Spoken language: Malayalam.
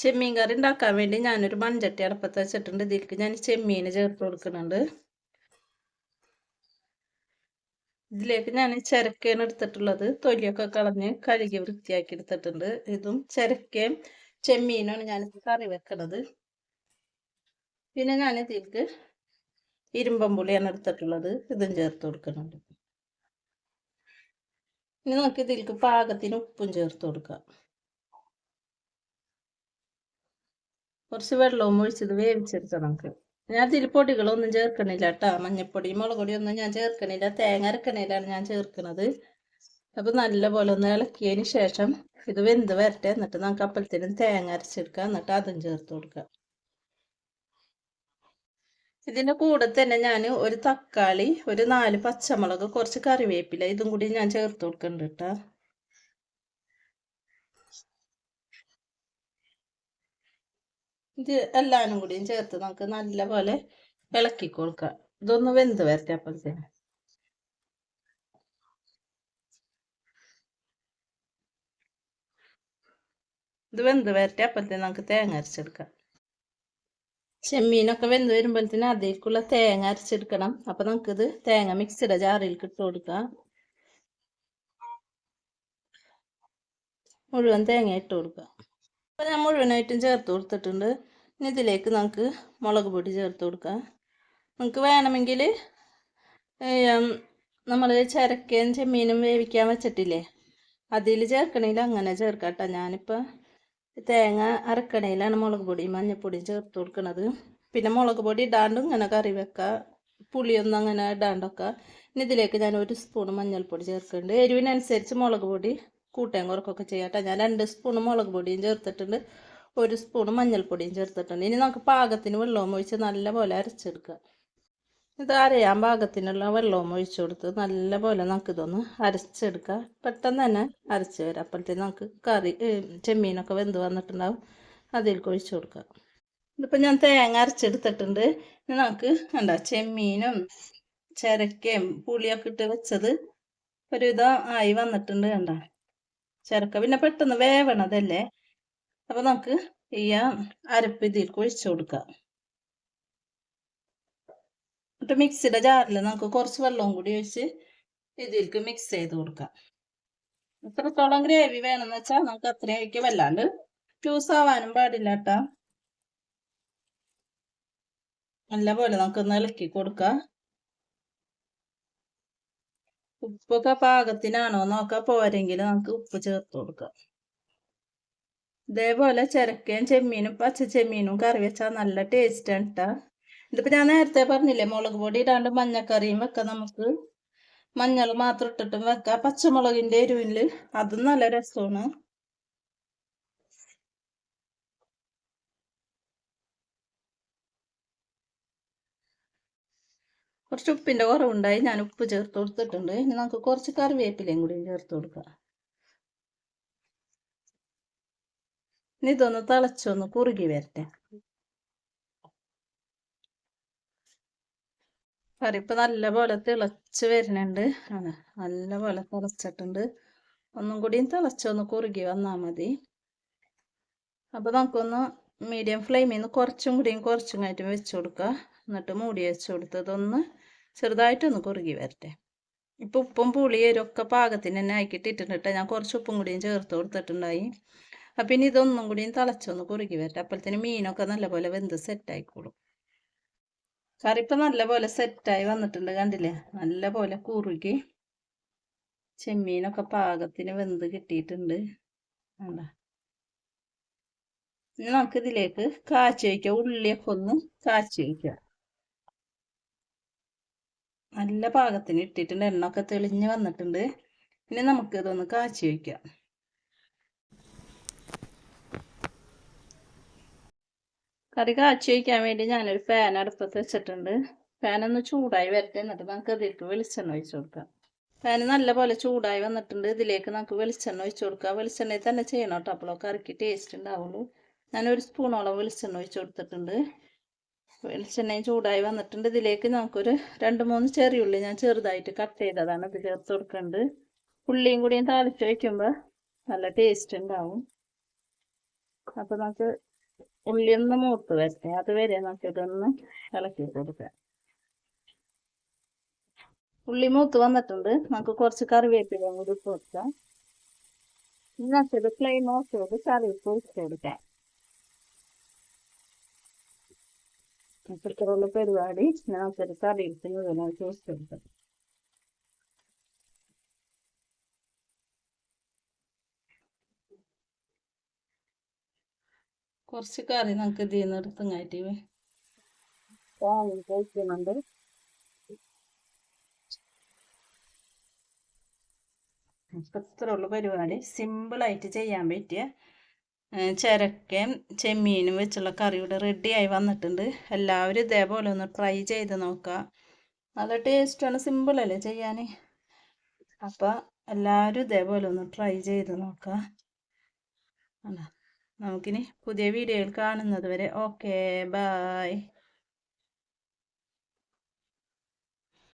ചെമ്മീൻ കറി ഉണ്ടാക്കാൻ വേണ്ടി ഞാനൊരു മൺചട്ടി അടപ്പത്ത് വെച്ചിട്ടുണ്ട്. ഇതിലേക്ക് ഞാൻ ചെമ്മീൻ ചേർത്ത് കൊടുക്കുന്നുണ്ട്. ഇതിലേക്ക് ഞാൻ ചിരക്കയാണ് എടുത്തിട്ടുള്ളത്. തൊലിയൊക്കെ കളഞ്ഞ് കഴുകി വൃത്തിയാക്കി എടുത്തിട്ടുണ്ട്. ഇതും ചിരക്കയും ചെമ്മീനാണ് ഞാൻ കറി വെക്കുന്നത് പിന്നെ ഞാൻ ഇതിലേക്ക് ഇരുമ്പം പുളിയാണ് എടുത്തിട്ടുള്ളത്. ഇതും ചേർത്ത് കൊടുക്കുന്നുണ്ട്. ഇനി നമുക്ക് ഇതിലേക്ക് പാകത്തിന് ഉപ്പും ചേർത്ത് കൊടുക്കാം. കുറച്ച് വെള്ളവും ഒഴിച്ചത് വേവിച്ചെടുക്കാം നമുക്ക്. ഞാൻ ഇതിൽ പൊടികളൊന്നും ചേർക്കണില്ല കേട്ടോ മഞ്ഞപ്പൊടി മുളക് പൊടി ഒന്നും ഞാൻ ചേർക്കണില്ല. തേങ്ങ അരക്കണയിലാണ് ഞാൻ ചേർക്കുന്നത് അപ്പൊ നല്ലപോലെ ഒന്ന് ഇളക്കിയതിന് ശേഷം ഇത് വെന്ത് വരട്ടെ. എന്നിട്ട് നമുക്ക് അപ്പലത്തിനും തേങ്ങ അരച്ചെടുക്കുക എന്നിട്ട് അതും ചേർത്ത് കൊടുക്കാം. ഇതിന്റെ കൂടെ തന്നെ ഞാൻ ഒരു തക്കാളി ഒരു നാല് പച്ചമുളക് കുറച്ച് കറിവേപ്പില ഇതും കൂടി ഞാൻ ചേർത്ത് കൊടുക്കുന്നുണ്ട് കേട്ടോ ഇത് എല്ലാവരും കൂടിയും ചേർത്ത് നമുക്ക് നല്ലപോലെ ഇളക്കി കൊടുക്കാം. ഇതൊന്ന് വെന്ത് വരട്ടെ അപ്പോഴത്തേന് ഇത് വെന്ത് വരട്ടെ അപ്പോഴത്തേന് നമുക്ക് തേങ്ങ അരച്ചെടുക്കാം. ചെമ്മീനൊക്കെ വെന്ത് വരുമ്പോഴത്തേന് അതിലേക്കുള്ള തേങ്ങ അരച്ചെടുക്കണം. അപ്പൊ ഇത് തേങ്ങ മിക്സിയുടെ ജാറിലേക്ക് ഇട്ട് കൊടുക്കാം. മുഴുവൻ തേങ്ങ ഇട്ട് കൊടുക്കാം. അപ്പോൾ ഞാൻ മുഴുവനായിട്ടും ചേർത്ത് കൊടുത്തിട്ടുണ്ട്. ഇനി ഇതിലേക്ക് നമുക്ക് മുളക് പൊടി ചേർത്ത് കൊടുക്കാം. നമുക്ക് വേണമെങ്കിൽ നമ്മൾ ചിരക്കയും ചെമ്മീനും വേവിക്കാൻ വെച്ചിട്ടില്ലേ? അതിൽ ചേർക്കണമെങ്കിൽ അങ്ങനെ ചേർക്കാം കേട്ടോ ഞാനിപ്പോൾ തേങ്ങ അരക്കണയിലാണ് മുളക് പൊടിയും മഞ്ഞൾപ്പൊടിയും ചേർത്ത് കൊടുക്കുന്നത് പിന്നെ മുളക് പൊടി ഇടാണ്ടും ഇങ്ങനെ കറി വെക്കുക പുളിയൊന്നും അങ്ങനെ ഇടാണ്ടൊക്കെ. ഇനി ഇതിലേക്ക് ഞാൻ ഒരു സ്പൂൺ മഞ്ഞൾപ്പൊടി ചേർക്കുന്നുണ്ട് എരിവിനനുസരിച്ച് മുളക് പൊടി കൂട്ടയും കുറക്കൊക്കെ ചെയ്യാട്ടെ. ഞാൻ രണ്ട് സ്പൂൺ മുളക് പൊടിയും ചേർത്തിട്ടുണ്ട്. ഒരു സ്പൂൺ മഞ്ഞൾപ്പൊടിയും ചേർത്തിട്ടുണ്ട്. ഇനി നമുക്ക് പാകത്തിന് വെള്ളവും ഒഴിച്ച് നല്ലപോലെ അരച്ചെടുക്കുക. ഇത് അരയാൻ പാകത്തിനുള്ള വെള്ളവും ഒഴിച്ചു കൊടുത്ത് നല്ലപോലെ നമുക്ക് ഇതൊന്ന് അരച്ചെടുക്കുക. പെട്ടെന്ന് തന്നെ അരച്ച് വരാം. അപ്പോഴത്തേക്ക് നമുക്ക് കറി ചെമ്മീനൊക്കെ വെന്ത് വന്നിട്ടുണ്ടാവും. അതിലേക്ക് ഒഴിച്ചു കൊടുക്കുക. ഇതിപ്പോൾ ഞാൻ തേങ്ങ അരച്ചെടുത്തിട്ടുണ്ട്. ഇനി നമുക്ക് എന്താ ചെമ്മീനും ചിരക്കയും പുളിയൊക്കെ ഇട്ട് വെച്ചത് ഒരുവിധം ആയി വന്നിട്ടുണ്ട് കണ്ട. ചിരക്ക പിന്നെ പെട്ടെന്ന് വേവണതല്ലേ? അപ്പോൾ നമുക്ക് ഈ അരപ്പ് ഇതിലേക്ക് ഒഴിച്ചു കൊടുക്കാം. എന്നിട്ട് മിക്സിയുടെ ജാറിൽ നമുക്ക് കുറച്ച് വെള്ളവും കൂടി ഒഴിച്ച് ഇതിലേക്ക് മിക്സ് ചെയ്ത് കൊടുക്കാം. എത്രത്തോളം ഗ്രേവി വേണമെന്ന് വെച്ചാൽ നമുക്ക് അത്രയും ഒഴിക്കുക വല്ലാണ്ട് ജ്യൂസ് ആവാനും പാടില്ല കേട്ടാ. നല്ല പോലെ നമുക്കൊന്ന് ഇളക്കി കൊടുക്കാം. ഉപ്പൊക്കെ പാകത്തിനാണോ? നോക്കാം പോരെങ്കിൽ നമുക്ക് ഉപ്പ് ചേർത്ത് കൊടുക്കാം. ഇതേപോലെ ചിരക്കയും ചെമ്മീനും പച്ച ചെമ്മീനും കറി വെച്ചാൽ നല്ല ടേസ്റ്റ് ആണ് കേട്ടോ ഇതിപ്പോ ഞാൻ നേരത്തെ പറഞ്ഞില്ലേ മുളക് പൊടി ഇടാണ്ട് മഞ്ഞക്കറിയും വെക്കാം നമുക്ക്. മഞ്ഞൾ മാത്രം ഇട്ടിട്ടും വെക്കാം. പച്ചമുളകിന്റെ എരിവിൽ അതും നല്ല രസമാണ്. കുറച്ച് ഉപ്പിന്റെ കുറവുണ്ടായി. ഞാൻ ഉപ്പ് ചേർത്ത് കൊടുത്തിട്ടുണ്ട്. ഇനി നമുക്ക് കുറച്ച് കറിവേപ്പിലയും കൂടി ചേർത്ത് കൊടുക്കാം. ഇനി ഇതൊന്ന് തിളച്ചൊന്ന് കുറുകി വരട്ടെ. കറി ഇപ്പൊ നല്ലപോലെ തിളച്ച് വരുന്നുണ്ട്. ആണ്. നല്ലപോലെ തിളച്ചിട്ടുണ്ട്. ഒന്നും കൂടിയും തിളച്ചൊന്ന് കുറുകി വന്നാൽ മതി. അപ്പോൾ നമുക്കൊന്ന് മീഡിയം ഫ്ലെയിമിൽ നിന്ന് കുറച്ചും കൂടിയും കുറച്ചും ആയിട്ട് വെച്ച് കൊടുക്കുക എന്നിട്ട് മൂടി വെച്ച് കൊടുത്ത് ഇതൊന്ന് ചെറുതായിട്ടൊന്ന് കുറുകി വരട്ടെ. ഇപ്പം ഉപ്പും പുളിയും ഒക്കെ പാകത്തിന് തന്നെ ആക്കിയിട്ടിട്ടുണ്ട് ഞാൻ കുറച്ച് ഉപ്പും കൂടിയും ചേർത്ത് കൊടുത്തിട്ടുണ്ടായി. അപ്പം ഇനി ഇതൊന്നും കൂടിയും തിളച്ചൊന്ന് കുറുകി വരട്ടെ. അപ്പോഴത്തേന് മീനൊക്കെ നല്ലപോലെ വെന്ത് സെറ്റായിക്കോളും കറി ഇപ്പം നല്ലപോലെ സെറ്റായി വന്നിട്ടുണ്ട് കണ്ടില്ലേ? നല്ലപോലെ കുറുകി ചെമ്മീനൊക്കെ പാകത്തിന് വെന്ത് കിട്ടിയിട്ടുണ്ട്. ഇനി നമുക്കിതിലേക്ക് കാച്ചി വയ്ക്കാം. ഉള്ളിയൊക്കെ ഒന്ന് കാച്ചി വയ്ക്കാം. നല്ല പാകത്തിന് ഇട്ടിട്ടുണ്ട്. എണ്ണൊക്കെ തെളിഞ്ഞ് വന്നിട്ടുണ്ട്. ഇനി നമുക്ക് ഇതൊന്ന് കാച്ചി വയ്ക്കാം കറി കാച്ചി വയ്ക്കാൻ വേണ്ടി ഞാനൊരു ഫാൻ അടുപ്പത്ത് വെച്ചിട്ടുണ്ട്. ഫാൻ ചൂടായി വരട്ടെ. എന്നിട്ട് നമുക്ക് അതിലേക്ക് വെളിച്ചെണ്ണ ഒഴിച്ചു കൊടുക്കാം. ഫാൻ നല്ലപോലെ ചൂടായി വന്നിട്ടുണ്ട്. ഇതിലേക്ക് നമുക്ക് വെളിച്ചെണ്ണ ഒഴിച്ചു കൊടുക്കാം. വെളിച്ചെണ്ണയിൽ തന്നെ ചെയ്യണം കേട്ടോ. അപ്പോഴൊക്കെ കറിക്ക് ടേസ്റ്റ് ഉണ്ടാവുള്ളൂ. ഞാനൊരു സ്പൂണോളം വെളിച്ചെണ്ണ ഒഴിച്ചു കൊടുത്തിട്ടുണ്ട്. വെളിച്ചെണ്ണയും ചൂടായി വന്നിട്ടുണ്ട്. ഇതിലേക്ക് നമുക്കൊരു രണ്ട് മൂന്ന് ചെറിയ ഉള്ളി ഞാൻ ചെറുതായിട്ട് കട്ട് ചെയ്തതാണ്. ഇത് ചേർത്ത് കൊടുക്കേണ്ടത് ഉള്ളിയും കൂടിയും താളിച്ച് വയ്ക്കുമ്പോൾ നല്ല ടേസ്റ്റ് ഉണ്ടാവും. അപ്പോൾ നമുക്ക് ഉള്ളി ഒന്ന് മൂത്ത് വരട്ടെ. അതുവരെ നമുക്ക് ഇതൊന്ന് ഇളക്കി കൊടുക്കാം. ഉള്ളി മൂത്ത് വന്നിട്ടുണ്ട്. നമുക്ക് കുറച്ച് കറിവേപ്പിലും കൂടി കൊടുക്കാം. ഇന്നത്തെ ഫ്ലെയിം ഓഫ് ചെയ്ത് കറിവേപ്പ് ഒഴിച്ച് കൊടുക്കാം. ഇത്രയുള്ള പരിപാടി. ഞാൻ മുഴുവനായിട്ട് ചോദിച്ചത് കൊടുക്കാം കുറച്ച് കറി നമുക്ക് ഇതിൽ നിന്ന് എടുത്തങ്ങായിട്ട് കഴിക്കുന്നുണ്ട്. ഇത്രയുള്ള പരിപാടി. സിമ്പിളായിട്ട് ചെയ്യാൻ പറ്റിയ ചിരക്കയും ചെമ്മീനും വെച്ചുള്ള കറി ഇവിടെ റെഡിയായി വന്നിട്ടുണ്ട്. എല്ലാവരും ഇതേപോലെ ഒന്ന് ട്രൈ ചെയ്ത് നോക്കുക നല്ല ടേസ്റ്റാണ് സിമ്പിളല്ലേ ചെയ്യാൻ അപ്പോൾ എല്ലാവരും ഇതേപോലെ ഒന്ന് ട്രൈ ചെയ്ത് നോക്കുക നമുക്കിനി പുതിയ വീഡിയോയിൽ കാണുന്നത് വരെ. Okay bye